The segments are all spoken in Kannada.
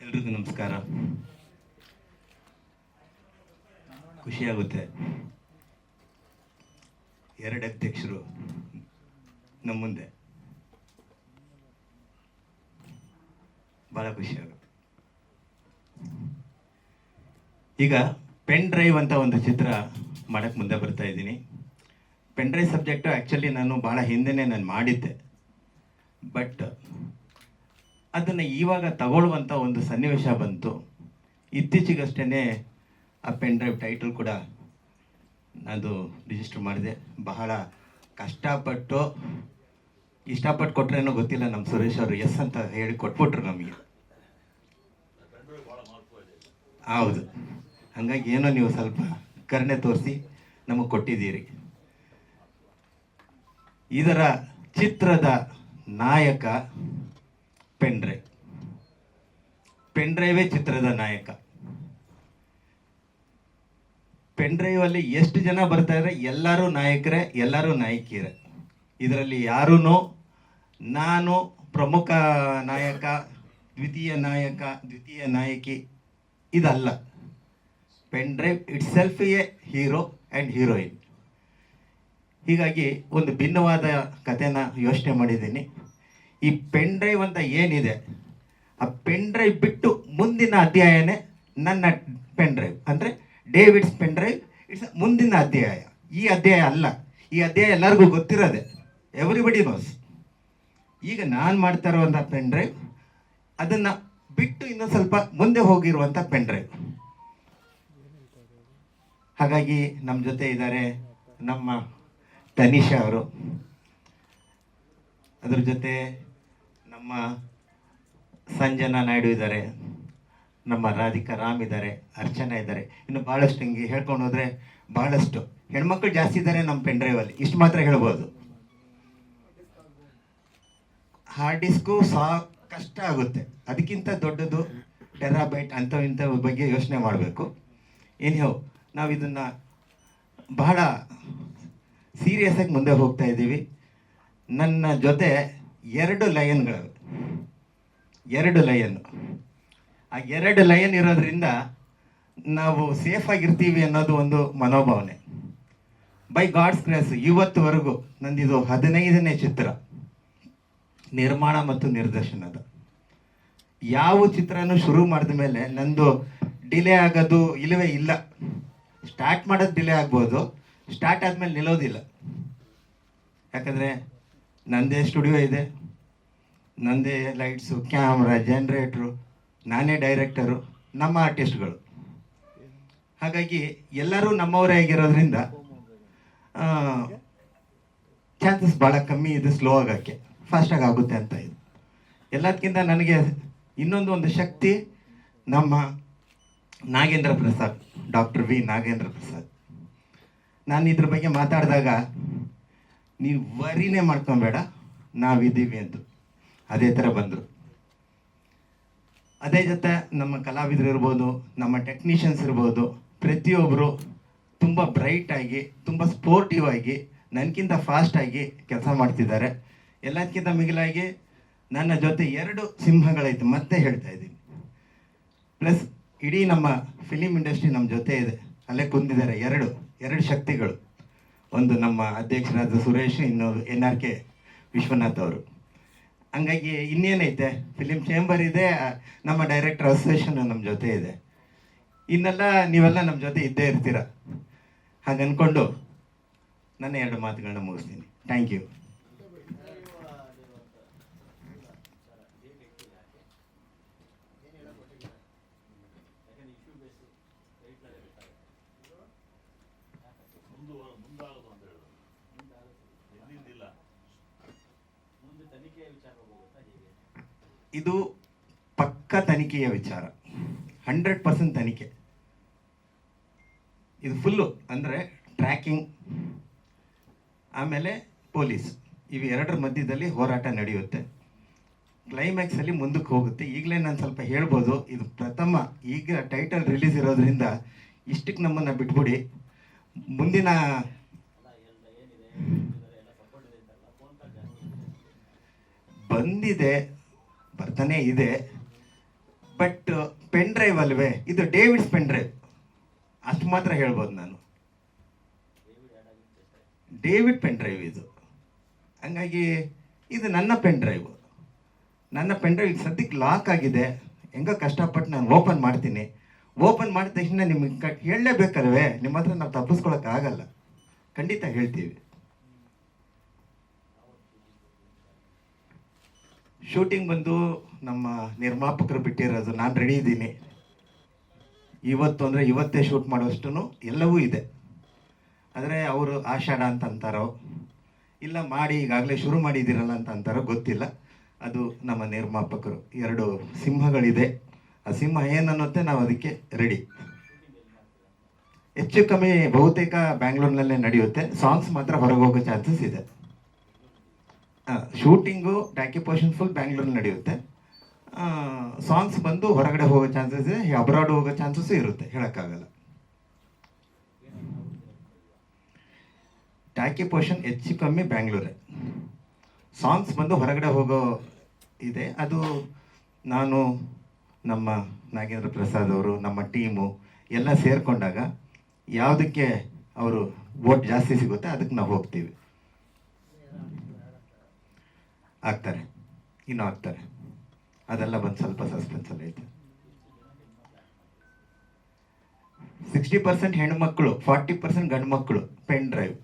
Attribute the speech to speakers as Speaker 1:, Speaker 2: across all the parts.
Speaker 1: ಎಲ್ರಿಗೂ ನಮಸ್ಕಾರ. ಖುಷಿಯಾಗುತ್ತೆ. ಎರಡು ಅಧ್ಯಕ್ಷರು ನಮ್ಮ ಮುಂದೆ. ಭಾಳ ಖುಷಿಯಾಗುತ್ತೆ. ಈಗ ಪೆನ್ ಡ್ರೈವ್ ಅಂತ ಒಂದು ಚಿತ್ರ ಮಾಡೋಕ್ಕೆ ಮುಂದೆ ಬರ್ತಾ ಇದ್ದೀನಿ. ಪೆನ್ ಡ್ರೈವ್ ಸಬ್ಜೆಕ್ಟು ಆ್ಯಕ್ಚುಲಿ ನಾನು ಭಾಳ ಹಿಂದೆನೇ ನಾನು ಮಾಡಿದ್ದೆ. ಬಟ್ ಅದನ್ನು ಇವಾಗ ತಗೊಳ್ಳುವಂಥ ಒಂದು ಸನ್ನಿವೇಶ ಬಂತು. ಇತ್ತೀಚೆಗಷ್ಟೇ ಆ ಪೆನ್ ಡ್ರೈವ್ ಟೈಟಲ್ ಕೂಡ ಅದು ರಿಜಿಸ್ಟರ್ ಮಾಡಿದೆ. ಬಹಳ ಕಷ್ಟಪಟ್ಟು, ಇಷ್ಟಪಟ್ಟು ಕೊಟ್ರೇನೋ ಗೊತ್ತಿಲ್ಲ ನಮ್ಮ ಸುರೇಶ್ ಅವರು, ಎಸ್ ಅಂತ ಹೇಳಿ ಕೊಟ್ಬಿಟ್ರು ನಮಗೆ. ಹೌದು. ಹಾಗಾಗಿ ಏನೋ ನೀವು ಸ್ವಲ್ಪ ಕರುಣೆ ತೋರಿಸಿ ನಮಗೆ ಕೊಟ್ಟಿದ್ದೀರಿ. ಇದರ ಚಿತ್ರದ ನಾಯಕ ಪೆನ್ ಡ್ರೈವ್ ಪೆನ್ ಡ್ರೈವೇ ಚಿತ್ರದ ನಾಯಕ. ಪೆನ್ ಡ್ರೈವ್ ಅಲ್ಲಿ ಎಷ್ಟು ಜನ ಬರ್ತಾ ಇದ್ರೆ? ಎಲ್ಲರೂ ನಾಯಕರೇ, ಎಲ್ಲರೂ ನಾಯಕಿಯರೇ. ಇದರಲ್ಲಿ ಯಾರೂ ನಾನು ಪ್ರಮುಖ ನಾಯಕ, ದ್ವಿತೀಯ ನಾಯಕ, ದ್ವಿತೀಯ ನಾಯಕಿ, ಇದಲ್ಲ. Pen drive itself a hero and heroine. ಹೀಗಾಗಿ ಒಂದು ಭಿನ್ನವಾದ ಕಥೆನ ಯೋಚನೆ ಮಾಡಿದ್ದೀನಿ. ಈ ಪೆನ್ ಡ್ರೈವ್ ಅಂತ ಏನಿದೆ, ಆ ಪೆನ್ ಡ್ರೈವ್ ಬಿಟ್ಟು ಮುಂದಿನ ಅಧ್ಯಾಯನೇ ನನ್ನ ಪೆನ್ ಡ್ರೈವ್ ಅಂದರೆ ಡೇವಿಡ್ಸ್ ಪೆನ್ ಡ್ರೈವ್ ಇಟ್ಸ್ ಮುಂದಿನ ಅಧ್ಯಾಯ. ಈ ಅಧ್ಯಾಯ ಅಲ್ಲ, ಈ ಅಧ್ಯಾಯ ಎಲ್ಲರಿಗೂ ಗೊತ್ತಿರೋದೆ. ಎವ್ರಿಬಡಿ ನೋಸ್ ಈಗ ನಾನು ಮಾಡ್ತಾ ಇರುವಂಥ ಪೆನ್ ಡ್ರೈವ್ ಅದನ್ನು ಬಿಟ್ಟು ಇನ್ನೊಂದು ಸ್ವಲ್ಪ ಮುಂದೆ ಹೋಗಿರುವಂಥ ಪೆನ್ ಡ್ರೈವ್ ಹಾಗಾಗಿ ನಮ್ಮ ಜೊತೆ ಇದ್ದಾರೆ ನಮ್ಮ ತನಿಷಾ ಅವರು. ಅದ್ರ ಜೊತೆ ನಮ್ಮ ಸಂಜನಾ ನಾಯ್ಡು ಇದ್ದಾರೆ, ನಮ್ಮ ರಾಧಿಕಾ ರಾಮ್ ಇದ್ದಾರೆ, ಅರ್ಚನಾ ಇದ್ದಾರೆ. ಇನ್ನು ಭಾಳಷ್ಟು ಹಿಂಗೆ ಹೇಳ್ಕೊಂಡು ಹೋದರೆ ಭಾಳಷ್ಟು ಹೆಣ್ಮಕ್ಳು ಜಾಸ್ತಿ ಇದ್ದಾರೆ ನಮ್ಮ ಪೆನ್ ಡ್ರೈವಲ್ಲಿ ಇಷ್ಟು ಮಾತ್ರ ಹೇಳ್ಬೋದು. ಹಾರ್ಡ್ ಡಿಸ್ಕು ಸಾ ಕಷ್ಟ ಆಗುತ್ತೆ. ಅದಕ್ಕಿಂತ ದೊಡ್ಡದು ಟೆರಾಬೈಟ್ ಅಂಥವು ಇಂಥವ್ ಬಗ್ಗೆ ಯೋಚನೆ ಮಾಡಬೇಕು. ಏನ್ಯೋ ನಾವು ಇದನ್ನು ಬಹಳ ಸೀರಿಯಸ್ ಆಗಿ ಮುಂದೆ ಹೋಗ್ತಾ ಇದ್ದೀವಿ. ನನ್ನ ಜೊತೆ ಎರಡು ಲಯನ್ಗಳು ಎರಡು ಲಯನ್. ಆ ಎರಡು ಲಯನ್ ಇರೋದ್ರಿಂದ ನಾವು ಸೇಫ್ ಆಗಿರ್ತೀವಿ ಅನ್ನೋದು ಒಂದು ಮನೋಭಾವನೆ. ಬೈ ಗಾಡ್ಸ್ ಗ್ರೇಸ್ ಇವತ್ತುವರೆಗೂ ನಂದಿದು ಹದಿನೈದನೇ ಚಿತ್ರ. ನಿರ್ಮಾಣ ಮತ್ತು ನಿರ್ದೇಶನದ ಯಾವ ಚಿತ್ರನೂ ಶುರು ಮಾಡಿದ ಮೇಲೆ ನಂದು ಡಿಲೇ ಆಗೋದು ಇಲ್ಲವೇ ಇಲ್ಲ. ಸ್ಟಾರ್ಟ್ ಮಾಡೋದು ಡಿಲೇ ಆಗ್ಬೋದು. ಸ್ಟಾರ್ಟ್ ಆದಮೇಲೆ ನಿಲ್ಲೋದಿಲ್ಲ. ಯಾಕಂದರೆ ನಂದೇ ಸ್ಟುಡಿಯೋ ಇದೆ. ನಂದೇ ಲೈಟ್ಸು, ಕ್ಯಾಮ್ರಾ, ಜನ್ರೇಟ್ರು, ನಾನೇ ಡೈರೆಕ್ಟರು, ನಮ್ಮ ಆರ್ಟಿಸ್ಟ್ಗಳು. ಹಾಗಾಗಿ ಎಲ್ಲರೂ ನಮ್ಮವರೇ ಆಗಿರೋದ್ರಿಂದ ಚಾನ್ಸಸ್ ಭಾಳ ಕಮ್ಮಿ ಇದೆ ಸ್ಲೋ ಆಗೋಕ್ಕೆ, ಫಾಸ್ಟಾಗಿ ಆಗುತ್ತೆ ಅಂತ ಇದು. ಎಲ್ಲದಕ್ಕಿಂತ ನನಗೆ ಇನ್ನೊಂದು ಒಂದು ಶಕ್ತಿ ನಮ್ಮ ನಾಗೇಂದ್ರ ಪ್ರಸಾದ್, ಡಾಕ್ಟರ್ ವಿ ನಾಗೇಂದ್ರ ಪ್ರಸಾದ್. ನಾನು ಇದ್ರ ಬಗ್ಗೆ ಮಾತಾಡಿದಾಗ ನೀವು ವರಿನೇ ಮಾಡ್ಕೊಬೇಡ ನಾವಿದ್ದೀವಿ ಅಂತ. ಅದೇ ಥರ ಬಂದರು. ಅದೇ ಜೊತೆ ನಮ್ಮ ಕಲಾವಿದರು ಇರ್ಬೋದು, ನಮ್ಮ ಟೆಕ್ನಿಷಿಯನ್ಸ್ ಇರ್ಬೋದು ಪ್ರತಿಯೊಬ್ಬರು ತುಂಬ ಬ್ರೈಟ್ ಆಗಿ, ತುಂಬ ಸ್ಪೋರ್ಟಿವ್ ಆಗಿ ನನಗಿಂತ ಫಾಸ್ಟಾಗಿ ಕೆಲಸ ಮಾಡ್ತಿದ್ದಾರೆ. ಎಲ್ಲದಕ್ಕಿಂತ ಮಿಗಿಲಾಗಿ ನನ್ನ ಜೊತೆ ಎರಡು ಸಿಂಹಗಳೈತೆ ಮತ್ತೆ ಹೇಳ್ತಾ ಇದ್ದೀನಿ. ಪ್ಲಸ್ ಇಡೀ ನಮ್ಮ ಫಿಲಿಮ್ ಇಂಡಸ್ಟ್ರಿ ನಮ್ಮ ಜೊತೆ ಇದೆ. ಅಲ್ಲೇ ಕುಂದಿದ್ದಾರೆ ಎರಡು ಎರಡು ಶಕ್ತಿಗಳು. ಒಂದು ನಮ್ಮ ಅಧ್ಯಕ್ಷರಾದ ಸುರೇಶ್, ಇನ್ನು ಎನ್ ಆರ್ ಕೆ ವಿಶ್ವನಾಥ್ ಅವರು. ಹಂಗಾಗಿ ಇನ್ನೇನೈತೆ? ಫಿಲಿಮ್ ಚೇಂಬರ್ ಇದೆ ನಮ್ಮ ಡೈರೆಕ್ಟರ್ ಅಸೋಸಿಯೇಷನ್ ನಮ್ಮ ಜೊತೆ ಇದೆ. ಇನ್ನೆಲ್ಲ ನೀವೆಲ್ಲ ನಮ್ಮ ಜೊತೆ ಇದ್ದೇ ಇರ್ತೀರ. ಹಾಗೆ ಅಂದ್ಕೊಂಡು ನನ್ನ ಎರಡು ಮಾತುಗಳನ್ನ ಮುಗಿಸ್ತೀನಿ. Thank you. ಇದು ಪಕ್ಕ ತನಿಖೆಯ ವಿಚಾರ. ಹಂಡ್ರೆಡ್ ಪರ್ಸೆಂಟ್ ತನಿಖೆ. ಇದು ಫುಲ್ಲು ಅಂದರೆ ಟ್ರ್ಯಾಕಿಂಗ್ ಆಮೇಲೆ ಪೊಲೀಸ್. ಇವು ಎರಡರ ಮಧ್ಯದಲ್ಲಿ ಹೋರಾಟ ನಡೆಯುತ್ತೆ. ಕ್ಲೈಮ್ಯಾಕ್ಸಲ್ಲಿ ಮುಂದಕ್ಕೆ ಹೋಗುತ್ತೆ. ಈಗಲೇ ನಾನು ಸ್ವಲ್ಪ ಹೇಳ್ಬೋದು, ಇದು ಪ್ರಥಮ ಈಗ ಟೈಟಲ್ ರಿಲೀಸ್ ಇರೋದ್ರಿಂದ ಇಷ್ಟಕ್ಕೆ ನಮ್ಮನ್ನು ಬಿಟ್ಬಿಡಿ. ಮುಂದಿನ ಬಂದಿದೆ, ಬರ್ತಾನೆ ಇದೆ. ಬಟ್ ಪೆನ್ ಡ್ರೈವ್ ಅಲ್ವೇ? ಇದು ಡೇವಿಡ್ಸ್ ಪೆನ್ ಡ್ರೈವ್ ಅಷ್ಟು ಮಾತ್ರ ಹೇಳ್ಬೋದು ನಾನು. ಡೇವಿಡ್ ಪೆನ್ ಡ್ರೈವ್ ಇದು. ಹಂಗಾಗಿ, ಇದು ನನ್ನ ಪೆನ್ ಡ್ರೈವ್ ನನ್ನ ಪೆನ್ ಡ್ರೈವ್ ಸದ್ಯಕ್ಕೆ ಲಾಕ್ ಆಗಿದೆ. ಹೆಂಗೋ ಕಷ್ಟಪಟ್ಟು ನಾನು ಓಪನ್ ಮಾಡ್ತೀನಿ. ಓಪನ್ ಮಾಡಿದ ತಕ್ಷಣ ನಿಮಗೆ ಹೇಳಲೇಬೇಕಲ್ವೇ? ನಿಮ್ಮ ಹತ್ರ ನಾವು ತಪ್ಪಿಸ್ಕೊಳಕ್ಕಾಗಲ್ಲ. ಖಂಡಿತ ಹೇಳ್ತೀವಿ. ಶೂಟಿಂಗ್ ಬಂದು ನಮ್ಮ ನಿರ್ಮಾಪಕರು ಬಿಟ್ಟಿರೋದು ನಾನು ರೆಡಿ ಇದ್ದೀನಿ. ಇವತ್ತು ಅಂದರೆ ಇವತ್ತೇ ಶೂಟ್ ಮಾಡೋಷ್ಟು ಎಲ್ಲವೂ ಇದೆ. ಆದರೆ ಅವರು ಆಷಾಢ ಅಂತ ಅಂತಾರೋ, ಇಲ್ಲ ಮಾಡಿ ಈಗಾಗಲೇ ಶುರು ಮಾಡಿದ್ದೀರಲ್ಲ ಅಂತ ಅಂತಾರೋ ಗೊತ್ತಿಲ್ಲ. ಅದು ನಮ್ಮ ನಿರ್ಮಾಪಕರು. ಎರಡು ಸಿಂಹಗಳಿದೆ. ಆ ಸಿಂಹ ಏನನ್ನುತ್ತೆ ನಾವು ಅದಕ್ಕೆ ರೆಡಿ ಹೆಚ್ಚು ಕಮ್ಮಿ ಬಹುತೇಕ ಬ್ಯಾಂಗ್ಳೂರ್ನಲ್ಲೇ ನಡೆಯುತ್ತೆ. ಸಾಂಗ್ಸ್ ಮಾತ್ರ ಹೊರಗೆ ಹೋಗೋ ಚಾನ್ಸಸ್ ಇದೆ. Shooting talkie portion full Bangalore ನಡೆಯುತ್ತೆ. ಸಾಂಗ್ಸ್ ಬಂದು ಹೊರಗಡೆ ಹೋಗೋ ಚಾನ್ಸಸ್ ಇದೆ ಅಬ್ರಾಡ್ ಹೋಗೋ ಚಾನ್ಸಸ್ ಇರುತ್ತೆ, ಹೇಳೋಕ್ಕಾಗಲ್ಲ. ಟ್ಯಾಕಿ ಪೋರ್ಷನ್ ಹೆಚ್ಚು ಕಮ್ಮಿ ಬ್ಯಾಂಗ್ಳೂರೇ ಸಾಂಗ್ಸ್ ಬಂದು ಹೊರಗಡೆ ಹೋಗೋ ಇದೆ. ಅದು ನಾನು, ನಮ್ಮ ನಾಗೇಂದ್ರ ಪ್ರಸಾದ್ ಅವರು, ನಮ್ಮ ಟೀಮು ಎಲ್ಲ ಸೇರಿಕೊಂಡಾಗ ಯಾವುದಕ್ಕೆ ಅವರು ವೋಟ್ ಜಾಸ್ತಿ ಸಿಗುತ್ತೆ, ಅದಕ್ಕೆ ನಾವು ಹೋಗ್ತೀವಿ. ಆಗ್ತಾರೆ, ಇನ್ನೂ ಆಗ್ತಾರೆ. ಅದೆಲ್ಲ ಬಂದು ಸ್ವಲ್ಪ ಸಸ್ಪೆನ್ಸಲ್ಲಿ ಐತೆ. ಸಿಕ್ಸ್ಟಿ ಪರ್ಸೆಂಟ್ ಹೆಣ್ಮಕ್ಳು ಫಾರ್ಟಿ ಪರ್ಸೆಂಟ್ ಗಂಡು ಮಕ್ಕಳು pen drive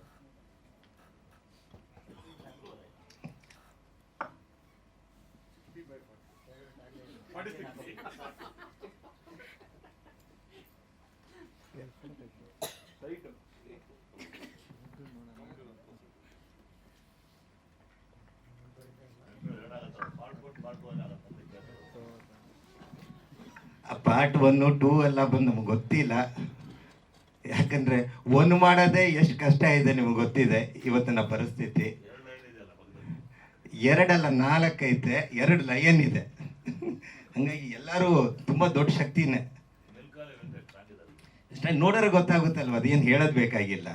Speaker 1: part one two ಎಲ್ಲ ಬಂದು ನಮ್ಗೆ ಗೊತ್ತಿಲ್ಲ. ಯಾಕಂದ್ರೆ ಒನ್ ಮಾಡೋದೇ ಎಷ್ಟು ಕಷ್ಟ ಇದೆ ನಿಮ್ಗೆ ಗೊತ್ತಿದೆ ಇವತ್ತಿನ ಪರಿಸ್ಥಿತಿ. ಎರಡಲ್ಲ ಐತೆ ಎರಡು ಲಯನ್ ಇದೆ. ಹಂಗಾಗಿ ಎಲ್ಲರೂ ತುಂಬಾ ದೊಡ್ಡ ಶಕ್ತಿನೇ. ಅಷ್ಟೇ ನೋಡೋರೆ ಗೊತ್ತಾಗುತ್ತಲ್ವ, ಅದೇನು ಹೇಳೋದು ಬೇಕಾಗಿಲ್ಲ.